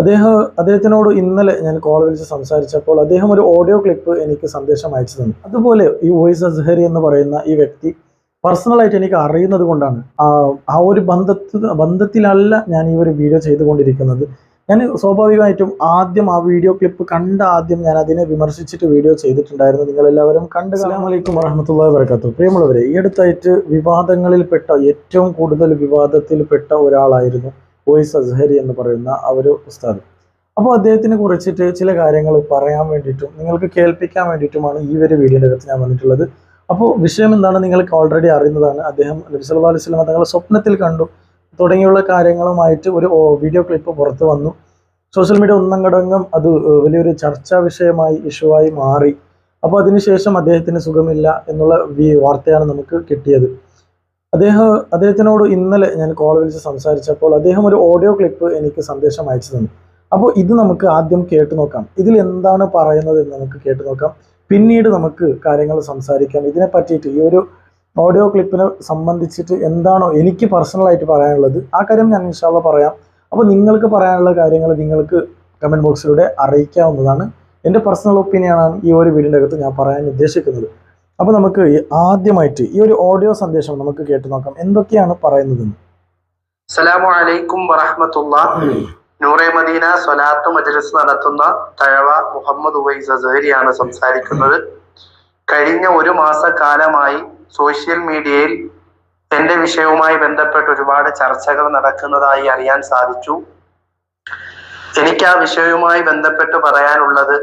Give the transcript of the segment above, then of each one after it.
അദ്ദേഹം അദ്ദേഹത്തിനോട് ഇന്നലെ ഞാൻ കോൾ വിളിച്ച് സംസാരിച്ചപ്പോൾ അദ്ദേഹം ഒരു ഓഡിയോ ക്ലിപ്പ് എനിക്ക് സന്ദേശം അയച്ചു തന്നു. അതുപോലെ ഈ വോയിസ് അസ്ഹരി എന്ന് പറയുന്ന ഈ വ്യക്തി പേഴ്സണലായിട്ട് എനിക്ക് അറിയുന്നത് കൊണ്ടാണ് ആ ഒരു ബന്ധത്തിൽ ബന്ധത്തിലല്ല ഞാൻ ഈ ഒരു വീഡിയോ ചെയ്തുകൊണ്ടിരിക്കുന്നത്. ഞാൻ സ്വാഭാവികമായിട്ടും ആദ്യം ആ വീഡിയോ ക്ലിപ്പ് കണ്ട ആദ്യം ഞാൻ അതിനെ വിമർശിച്ചിട്ട് വീഡിയോ ചെയ്തിട്ടുണ്ടായിരുന്നു. നിങ്ങളെല്ലാവരും കണ്ട് അലൈക്കും വറഹമത്തുള്ള വരക്കത്തു പ്രിയമുള്ളവരെ ഈ അടുത്തായിട്ട് വിവാദങ്ങളിൽപ്പെട്ട ഏറ്റവും കൂടുതൽ വിവാദത്തിൽപ്പെട്ട ഒരാളായിരുന്നു വോയിസ് അസ്ഹരി എന്ന് പറയുന്ന ആ ഒരു ഉസ്താദ്. അപ്പോൾ അദ്ദേഹത്തിനെ കുറിച്ചിട്ട് ചില കാര്യങ്ങൾ പറയാൻ വേണ്ടിയിട്ടും നിങ്ങൾക്ക് കേൾപ്പിക്കാൻ വേണ്ടിയിട്ടുമാണ് ഈ ഒരു വീഡിയോയുടെ അകത്ത് ഞാൻ വന്നിട്ടുള്ളത്. അപ്പോൾ വിഷയം എന്താണ് നിങ്ങൾക്ക് ഓൾറെഡി അറിയുന്നതാണ്. അദ്ദേഹം നബി സല്ലല്ലാഹു അലൈഹി വസല്ലം തങ്ങളെ സ്വപ്നത്തിൽ കണ്ടു. തുടങ്ങിയുള്ള കാര്യങ്ങളുമായിട്ട് ഒരു വീഡിയോ ക്ലിപ്പ് പുറത്തു വന്നു. സോഷ്യൽ മീഡിയ ഒന്നങ്കടങ്കം അത് വലിയൊരു ചർച്ചാ വിഷയമായി ഇഷ്യൂവായി മാറി. അപ്പോൾ അതിനുശേഷം അദ്ദേഹത്തിന് സുഖമില്ല എന്നുള്ള വാർത്തയാണ് നമുക്ക് കിട്ടിയത്. അദ്ദേഹം അദ്ദേഹത്തിനോട് ഇന്നലെ ഞാൻ കോൾ വിളിച്ച് സംസാരിച്ചപ്പോൾ അദ്ദേഹം ഒരു ഓഡിയോ ക്ലിപ്പ് എനിക്ക് സന്ദേശം അയച്ചു തന്നു. അപ്പോൾ ഇത് നമുക്ക് ആദ്യം കേട്ടു നോക്കാം. ഇതിൽ എന്താണ് പറയുന്നത് എന്ന് നമുക്ക് കേട്ടു നോക്കാം. പിന്നീട് നമുക്ക് കാര്യങ്ങൾ സംസാരിക്കാം. ഇതിനെ പറ്റിയിട്ട് ഈ ഒരു ഓഡിയോ ക്ലിപ്പിനെ സംബന്ധിച്ചിട്ട് എന്താണോ എനിക്ക് പേഴ്സണലായിട്ട് പറയാനുള്ളത് ആ കാര്യം ഞാൻ ഇൻഷാല്ല പറയാം. അപ്പോൾ നിങ്ങൾക്ക് പറയാനുള്ള കാര്യങ്ങൾ നിങ്ങൾക്ക് കമന്റ് ബോക്സിലൂടെ അറിയിക്കാവുന്നതാണ്. എന്റെ പേഴ്സണൽ ഒപ്പീനിയനാണ് ഈ ഒരു വീടിന്റെ അകത്ത് ഞാൻ പറയാൻ ഉദ്ദേശിക്കുന്നത്. അപ്പോൾ നമുക്ക് ആദ്യമായിട്ട് ഈ ഒരു ഓഡിയോ സന്ദേശം നമുക്ക് കേട്ടു നോക്കാം. എന്തൊക്കെയാണ് പറയുന്നത്? അസ്സലാമു അലൈക്കും മദീന സ്വലാത്ത് മജ്ലിസ് നടത്തുന്ന തഴവ മുഹമ്മദ് ഉവൈസ് അസഹരിയാണ് സംസാരിക്കുന്നത്. കഴിഞ്ഞ ഒരു മാസക്കാലമായി സോഷ്യൽ മീഡിയയിൽ എന്റെ വിഷയവുമായി ബന്ധപ്പെട്ട് ഒരുപാട് ചർച്ചകൾ നടക്കുന്നതായി അറിയാൻ സാധിച്ചു. എനിക്ക് ആ വിഷയവുമായി ബന്ധപ്പെട്ട് പറയാനുള്ളത്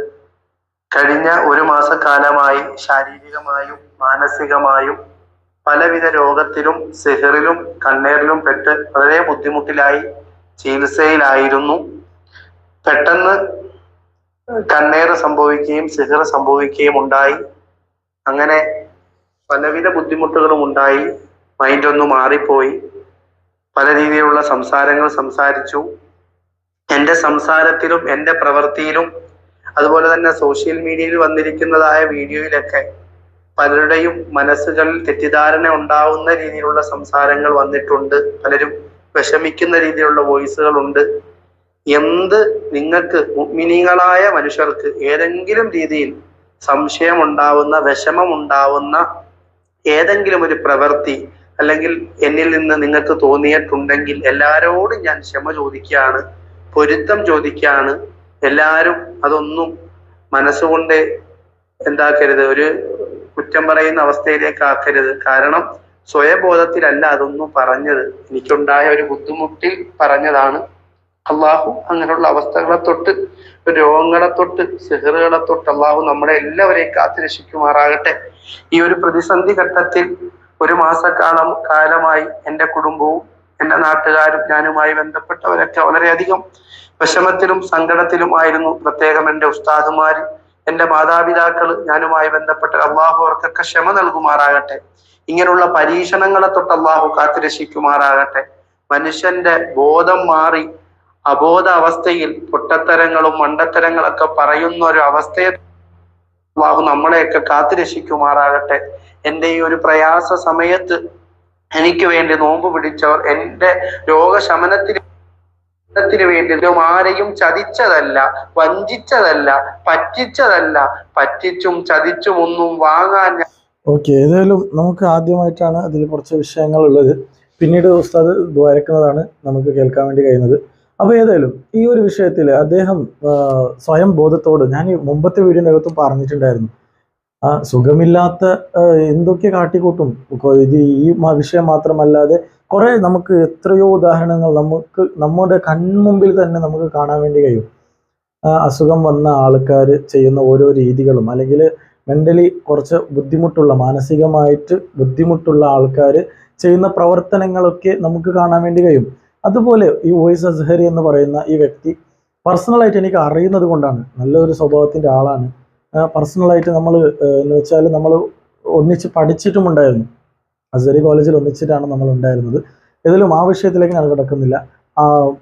കഴിഞ്ഞ ഒരു മാസക്കാലമായി ശാരീരികമായും മാനസികമായും പലവിധ രോഗത്തിലും സിഹറിലും കണ്ണേറിലും പെട്ട് വളരെ ബുദ്ധിമുട്ടിലായി ചികിത്സയിലായിരുന്നു. പെട്ടെന്ന് കണ്ണേറ് സംഭവിക്കുകയും സിഹർ സംഭവിക്കുകയും ഉണ്ടായി. അങ്ങനെ പലവിധ ബുദ്ധിമുട്ടുകളും ഉണ്ടായി. മൈൻഡ് ഒന്ന് മാറിപ്പോയി. പല രീതിയിലുള്ള സംസാരങ്ങൾ സംസാരിച്ചു. എന്റെ സംസാരത്തിലും എന്റെ പ്രവൃത്തിയിലും അതുപോലെ തന്നെ സോഷ്യൽ മീഡിയയിൽ വന്നിരിക്കുന്നതായ വീഡിയോയിലൊക്കെ പലരുടെയും മനസ്സുകളിൽ തെറ്റിദ്ധാരണ ഉണ്ടാവുന്ന രീതിയിലുള്ള സംസാരങ്ങൾ വന്നിട്ടുണ്ട്. പലരും വിഷമിക്കുന്ന രീതിയിലുള്ള വോയിസുകളുണ്ട് എന്ത് നിങ്ങൾക്ക് മുഗ്മിനീകളായ മനുഷ്യർക്ക് ഏതെങ്കിലും രീതിയിൽ സംശയം ഉണ്ടാവുന്ന വിഷമം ഉണ്ടാവുന്ന ഏതെങ്കിലും ഒരു പ്രവൃത്തി അല്ലെങ്കിൽ എന്നിൽ നിന്ന് നിങ്ങൾക്ക് തോന്നിയിട്ടുണ്ടെങ്കിൽ എല്ലാരോടും ഞാൻ ക്ഷമ ചോദിക്കുകയാണ് പൊരുത്തം ചോദിക്കുകയാണ്. എല്ലാവരും അതൊന്നും മനസ്സുകൊണ്ട് എന്താക്കരുത്. ഒരു കുറ്റം പറയുന്ന അവസ്ഥയിലേക്ക് ആക്കരുത്. കാരണം സ്വയബോധത്തിലല്ല അതൊന്നും പറഞ്ഞത്. എനിക്കുണ്ടായ ഒരു ബുദ്ധിമുട്ടിൽ പറഞ്ഞതാണ്. അള്ളാഹു അങ്ങനെയുള്ള അവസ്ഥകളെ തൊട്ട് രോഗങ്ങളെ തൊട്ട് സിഹറുകളെ തൊട്ട് അള്ളാഹു നമ്മളെ എല്ലാവരെയും കാത്തു രക്ഷിക്കുമാറാകട്ടെ ഈ ഒരു പ്രതിസന്ധി ഘട്ടത്തിൽ ഒരു മാസക്കാലം കാലമായി എന്റെ കുടുംബവും എന്റെ നാട്ടുകാരും ഞാനുമായി ബന്ധപ്പെട്ടവരൊക്കെ വളരെയധികം വിഷമത്തിലും സങ്കടത്തിലുമായിരുന്നു. പ്രത്യേകം എന്റെ ഉസ്താദുമാർ എന്റെ മാതാപിതാക്കൾ ഞാനുമായി ബന്ധപ്പെട്ട അള്ളാഹു അവർക്കൊക്കെ ക്ഷമ നൽകുമാറാകട്ടെ. ഇങ്ങനെയുള്ള പരീക്ഷണങ്ങളെ തൊട്ട് അള്ളാഹു കാത്തുരക്ഷിക്കുമാറാകട്ടെ. മനുഷ്യന്റെ ബോധം മാറി അബോധ അവസ്ഥയിൽ പൊട്ടത്തരങ്ങളും മണ്ടത്തരങ്ങളൊക്കെ പറയുന്ന ഒരു അവസ്ഥയെ അള്ളാഹു നമ്മളെയൊക്കെ കാത്തുരക്ഷിക്കുമാറാകട്ടെ. എന്റെ ഈ ഒരു പ്രയാസ സമയത്ത് എനിക്ക് വേണ്ടി നോമ്പ് പിടിച്ചവർ എന്റെ രോഗശമനത്തിന് ത്തിന് വേണ്ടി ആരെയും ചതിച്ചതല്ല വഞ്ചിച്ചതല്ല പറ്റിച്ചതല്ല. പറ്റിച്ചും ചതിച്ചും ഒന്നും വാങ്ങാൻ ഓക്കെ ഏതായാലും നമുക്ക് ആദ്യമായിട്ടാണ് അതിൽ കുറച്ച് വിഷയങ്ങൾ ഉള്ളത് പിന്നീട് ഉസ്താദ് ദ്വാരക്കുന്നതാണ് നമുക്ക് കേൾക്കാൻ വേണ്ടി കഴിയുന്നത്. അപ്പോൾ ഏതായാലും ഈ ഒരു വിഷയത്തിൽ അദ്ദേഹം സ്വയം ബോധത്തോട് ഞാൻ മുമ്പത്തെ വീഡിയോനകത്തും പറഞ്ഞിട്ടുണ്ടായിരുന്നു. ആ സുഖമില്ലാത്ത എന്തൊക്കെ കാട്ടിക്കൂട്ടും? ഇത് ഈ വിഷയം മാത്രമല്ലാതെ കുറെ നമുക്ക് എത്രയോ ഉദാഹരണങ്ങൾ നമുക്ക് നമ്മുടെ കൺമുമ്പിൽ തന്നെ നമുക്ക് കാണാൻ വേണ്ടി കഴിയും. അസുഖം വന്ന ആൾക്കാർ ചെയ്യുന്ന ഓരോ രീതികളും അല്ലെങ്കിൽ മെന്റലി കുറച്ച് ബുദ്ധിമുട്ടുള്ള മാനസികമായിട്ട് ബുദ്ധിമുട്ടുള്ള ആൾക്കാർ ചെയ്യുന്ന പ്രവർത്തനങ്ങളൊക്കെ നമുക്ക് കാണാൻ വേണ്ടി കഴിയും. അതുപോലെ ഈ വോയിസ് അസ്ഹരി എന്ന് പറയുന്ന ഈ വ്യക്തി പേഴ്സണലായിട്ട് എനിക്ക് അറിയുന്നത് കൊണ്ടാണ്. നല്ലൊരു സ്വഭാവത്തിന്റെ ആളാണ്. പേഴ്സണലായിട്ട് നമ്മൾ എന്ന് വെച്ചാൽ നമ്മൾ ഒന്നിച്ച് പഠിച്ചിട്ടുമുണ്ടായിരുന്നു. അസരി കോളേജിൽ ഒന്നിച്ചിട്ടാണ് നമ്മൾ ഉണ്ടായിരുന്നത് ഏതായാലും ആ വിഷയത്തിലേക്ക് ഞാൻ കിടക്കുന്നില്ല.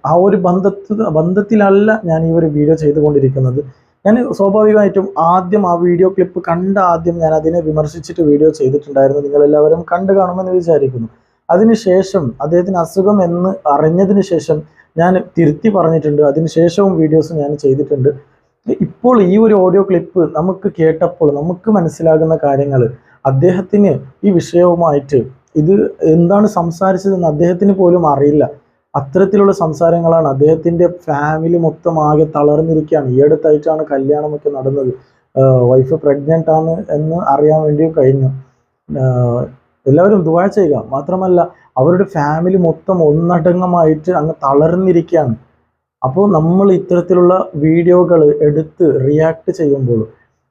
ആ ഒരു ബന്ധത്തിൽ ബന്ധത്തിലല്ല ഞാൻ ഈ ഒരു വീഡിയോ ചെയ്തുകൊണ്ടിരിക്കുന്നത്. ഞാൻ സ്വാഭാവികമായിട്ടും ആദ്യം ആ വീഡിയോ ക്ലിപ്പ് കണ്ട ആദ്യം ഞാൻ അതിനെ വിമർശിച്ചിട്ട് വീഡിയോ ചെയ്തിട്ടുണ്ടായിരുന്നു. നിങ്ങളെല്ലാവരും കണ്ടു കാണുമെന്ന് വിചാരിക്കുന്നു. അതിനുശേഷം അദ്ദേഹത്തിന് അസുഖം എന്ന് അറിഞ്ഞതിന് ശേഷം ഞാൻ തിരുത്തി പറഞ്ഞിട്ടുണ്ട്. അതിനുശേഷവും വീഡിയോസ് ഞാൻ ചെയ്തിട്ടുണ്ട്. ഇപ്പോൾ ഈ ഒരു ഓഡിയോ ക്ലിപ്പ് നമുക്ക് കേട്ടപ്പോൾ നമുക്ക് മനസ്സിലാകുന്ന കാര്യങ്ങൾ അദ്ദേഹത്തിന് ഈ വിഷയവുമായിട്ട് ഇത് എന്താണ് സംസാരിച്ചതെന്ന് അദ്ദേഹത്തിന് പോലും അറിയില്ല. അത്തരത്തിലുള്ള സംസാരങ്ങളാണ് അദ്ദേഹത്തിന്റെ ഫാമിലി മൊത്തം ആകെ തളർന്നിരിക്കുകയാണ്. ഈ അടുത്തായിട്ടാണ് കല്യാണമൊക്കെ നടന്നത്. വൈഫ് പ്രഗ്നന്റ് ആണ് എന്ന് അറിയാൻ വേണ്ടിയും കഴിഞ്ഞു. എല്ലാവരും ദുവാ ചെയ്യുക. മാത്രമല്ല അവരുടെ ഫാമിലി മൊത്തം ഒന്നടങ്കമായിട്ട് അങ്ങ് തളർന്നിരിക്കുകയാണ്. അപ്പോൾ നമ്മൾ ഇത്തരത്തിലുള്ള വീഡിയോകൾ എടുത്ത് റിയാക്ട് ചെയ്യുമ്പോൾ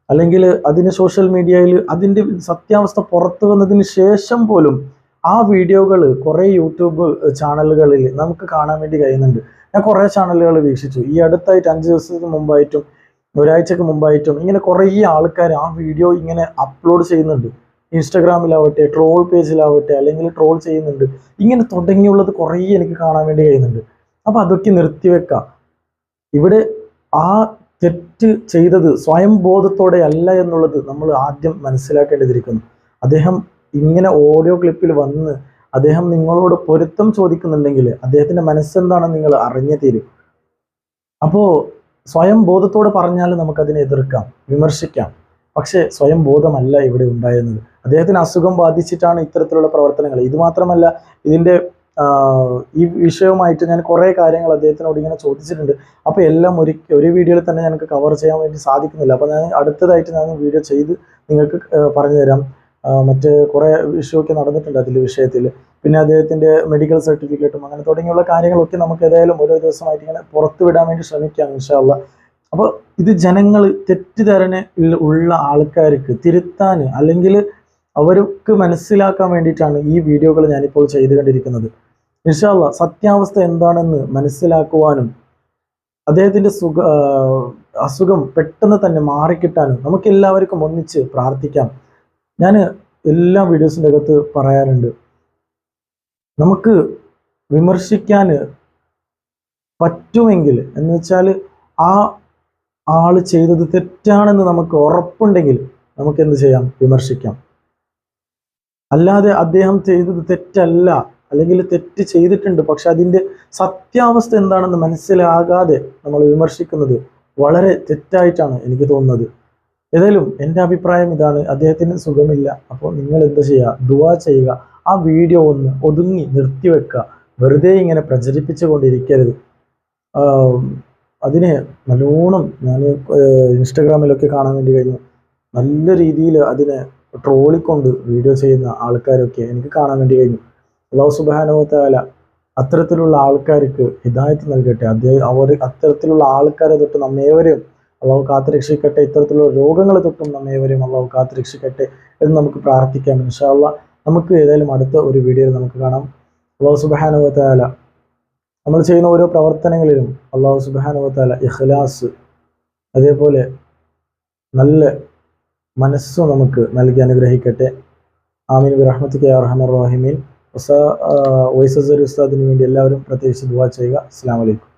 അല്ലെങ്കിൽ അതിന് സോഷ്യൽ മീഡിയയിൽ അതിന്റെ സത്യാവസ്ഥ പുറത്തു വന്നതിന് ശേഷം പോലും ആ വീഡിയോകൾ കുറേ യൂട്യൂബ് ചാനലുകളിൽ നമുക്ക് കാണാൻ വേണ്ടി കഴിയുന്നുണ്ട്. ഞാൻ കുറേ ചാനലുകൾ വീക്ഷിച്ചു. ഈ അടുത്തായിട്ട് അഞ്ച് ദിവസത്തിന് മുമ്പായിട്ടും ഒരാഴ്ചക്ക് മുമ്പായിട്ടും ഇങ്ങനെ കുറേ ആൾക്കാർ ആ വീഡിയോ ഇങ്ങനെ അപ്ലോഡ് ചെയ്യുന്നുണ്ട്. ഇൻസ്റ്റഗ്രാമിലാവട്ടെ ട്രോൾ പേജിലാവട്ടെ അല്ലെങ്കിൽ ട്രോൾ ചെയ്യുന്നുണ്ട്. ഇങ്ങനെ തുടങ്ങിയുള്ളത് കുറേ എനിക്ക് കാണാൻ വേണ്ടി കഴിയുന്നുണ്ട്. അപ്പൊ അതൊക്കെ നിർത്തിവെക്കാം ഇവിടെ ആ തെറ്റ് ചെയ്തത് സ്വയം ബോധത്തോടെ അല്ല എന്നുള്ളത് നമ്മൾ ആദ്യം മനസ്സിലാക്കേണ്ടതിരിക്കുന്നു. അദ്ദേഹം ഇങ്ങനെ ഓഡിയോ ക്ലിപ്പിൽ വന്ന് അദ്ദേഹം നിങ്ങളോട് പൊരുത്തം ചോദിക്കുന്നുണ്ടെങ്കിൽ അദ്ദേഹത്തിന്റെ മനസ്സെന്താണെന്ന് നിങ്ങൾ അറിഞ്ഞേ തീരും. അപ്പോൾ സ്വയം ബോധത്തോടെ പറഞ്ഞാൽ നമുക്കതിനെ എതിർക്കാം വിമർശിക്കാം. പക്ഷേ സ്വയം ബോധമല്ല ഇവിടെ ഉണ്ടായിരുന്നത്. അദ്ദേഹത്തിന് അസുഖം ബാധിച്ചിട്ടാണ് ഇത്തരത്തിലുള്ള പ്രവർത്തനങ്ങൾ. ഇത് മാത്രമല്ല ഇതിന്റെ ആഹ് ഈ വിഷയവുമായിട്ട് ഞാൻ കുറേ കാര്യങ്ങൾ അദ്ദേഹത്തിനോട് ഇങ്ങനെ ചോദിച്ചിട്ടുണ്ട്. അപ്പോൾ എല്ലാം ഒരു ഒരു വീഡിയോയിൽ തന്നെ ഞങ്ങൾക്ക് കവർ ചെയ്യാൻ വേണ്ടി സാധിക്കുന്നില്ല. അപ്പോൾ ഞാൻ അടുത്തതായിട്ട് ഞാൻ വീഡിയോ ചെയ്ത് നിങ്ങൾക്ക് പറഞ്ഞു തരാം മറ്റ് കുറേ ഇഷ്യൂ ഒക്കെ നടന്നിട്ടുണ്ട് അതിൽ വിഷയത്തിൽ. പിന്നെ അദ്ദേഹത്തിന്റെ മെഡിക്കൽ സർട്ടിഫിക്കറ്റും അങ്ങനെ തുടങ്ങിയുള്ള കാര്യങ്ങളൊക്കെ നമുക്ക് ഏതായാലും ഓരോ ദിവസമായിട്ട് ഇങ്ങനെ പുറത്തു വിടാൻ വേണ്ടി ശ്രമിക്കാം ഇൻഷാല്ല അപ്പോൾ ഇത് ജനങ്ങൾ തെറ്റിദ്ധാരണ ഉള്ള ആൾക്കാർക്ക് തിരുത്താൻ അല്ലെങ്കിൽ അവർക്ക് മനസ്സിലാക്കാൻ വേണ്ടിയിട്ടാണ് ഈ വീഡിയോകൾ ഞാനിപ്പോൾ ചെയ്തുകൊണ്ടിരിക്കുന്നത്. ഇൻഷാല്ല സത്യാവസ്ഥ എന്താണെന്ന് മനസ്സിലാക്കുവാനും അദ്ദേഹത്തിന്റെ സുഖ അസുഖം പെട്ടെന്ന് തന്നെ മാറിക്കിട്ടാനും നമുക്ക് എല്ലാവർക്കും ഒന്നിച്ച് പ്രാർത്ഥിക്കാം. ഞാൻ എല്ലാ വീഡിയോസിന്റെ അകത്ത് പറയാറുണ്ട്. നമുക്ക് വിമർശിക്കാൻ പറ്റുമെങ്കിൽ എന്ന് വെച്ചാൽ ആ ആൾ ചെയ്തത് തെറ്റാണെന്ന് നമുക്ക് ഉറപ്പുണ്ടെങ്കിൽ നമുക്ക് എന്ത് ചെയ്യാം? വിമർശിക്കാം. അല്ലാതെ അദ്ദേഹം ചെയ്തത് തെറ്റല്ല. അല്ലെങ്കിൽ തെറ്റ് ചെയ്തിട്ടുണ്ട്. പക്ഷെ അതിന്റെ സത്യാവസ്ഥ എന്താണെന്ന് മനസ്സിലാകാതെ നമ്മൾ വിമർശിക്കുന്നത് വളരെ തെറ്റായിട്ടാണ് എനിക്ക് തോന്നുന്നത്. ഏതായാലും എന്റെ അഭിപ്രായം ഇതാണ്. അദ്ദേഹത്തിന് സുഖമില്ല. അപ്പോൾ നിങ്ങൾ എന്ത് ചെയ്യുക? ദുവാ ചെയ്യുക. ആ വീഡിയോ ഒന്ന് ഒതുങ്ങി നിർത്തിവെക്കുക വെറുതെ ഇങ്ങനെ പ്രചരിപ്പിച്ചു കൊണ്ടിരിക്കരുത്. അതിനെ നല്ലോണം ഞാൻ ഇൻസ്റ്റഗ്രാമിലൊക്കെ കാണാൻ വേണ്ടി കഴിഞ്ഞു. നല്ല രീതിയിൽ അതിനെ ട്രോളിക്കൊണ്ട് വീഡിയോ ചെയ്യുന്ന ആൾക്കാരൊക്കെ എനിക്ക് കാണാൻ വേണ്ടി കഴിഞ്ഞു. അള്ളാഹു സുബാനുവത്താല അത്തരത്തിലുള്ള ആൾക്കാർക്ക് ഹിദായത്ത് നൽകട്ടെ. അദ്ദേഹം അവർ അത്തരത്തിലുള്ള ആൾക്കാരെ തൊട്ട് നമ്മേവരെയും അള്ളാഹു കാത്തുരക്ഷിക്കട്ടെ. ഇത്തരത്തിലുള്ള രോഗങ്ങളെ തൊട്ടും നമ്മേവരെയും അള്ളാഹു കാത്തുരക്ഷിക്കട്ടെ എന്ന് നമുക്ക് പ്രാർത്ഥിക്കാം. ഇൻഷാല്ല നമുക്ക് ഏതായാലും അടുത്ത ഒരു വീഡിയോയിൽ നമുക്ക് കാണാം. അള്ളാഹു സുബാനുവത്താല നമ്മൾ ചെയ്യുന്ന ഓരോ പ്രവർത്തനങ്ങളിലും അള്ളാഹു സുബാനുവത്താല ഇഖ്ലാസ് അതേപോലെ നല്ല മനസ്സും നമുക്ക് നൽകി അനുഗ്രഹിക്കട്ടെ. ആമീൻ. റഹ്മത്ത് അർഹമർ റഹിമീൻ. വൈസസർ ഉസ്താദിന് വേണ്ടി എല്ലാവരും പ്രത്യേകിച്ച് ദുവാ ചെയ്യുക. അസ്സാം വലൈക്കും